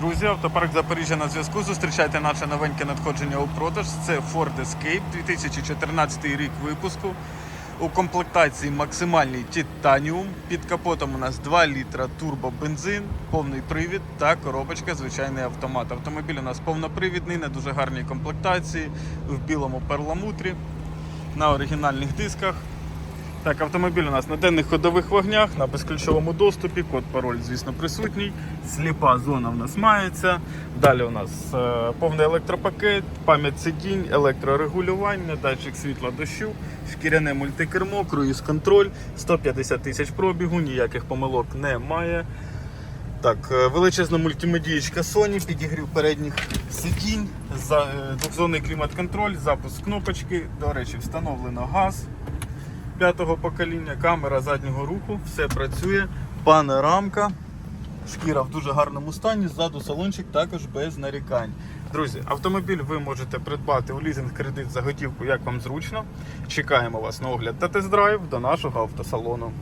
Друзі, автопарк Запоріжжя на зв'язку. Зустрічайте наше новеньке надходження у продаж. Це Ford Escape 2014 рік випуску. У комплектації максимальний титаніум. Під капотом у нас 2 літра турбобензин, повний привід та коробочка звичайний автомат. Автомобіль у нас повнопривідний, на дуже гарній комплектації, в білому перламутрі, на оригінальних дисках. Так, автомобіль у нас на денних ходових вогнях, на безключовому доступі, код пароль, звісно, присутній. Сліпа зона в нас мається. Далі у нас е, повний електропакет, пам'ять сидінь, електрорегулювання, датчик світла дощу, шкіряне мультикермо, круїз-контроль, 150 тисяч пробігу, ніяких помилок немає. Так, е, величезна мультимедієчка Sony, підігрів передніх сидінь, е, двохзонний клімат-контроль, запуск кнопочки. До речі, встановлено газ п'ятого покоління, камера заднього руху, все працює, панорамка, шкіра в дуже гарному стані, ззаду салончик також без нарікань. Друзі, автомобіль ви можете придбати у лізинг кредит за готівку, як вам зручно. Чекаємо вас на огляд та тест-драйв до нашого автосалону.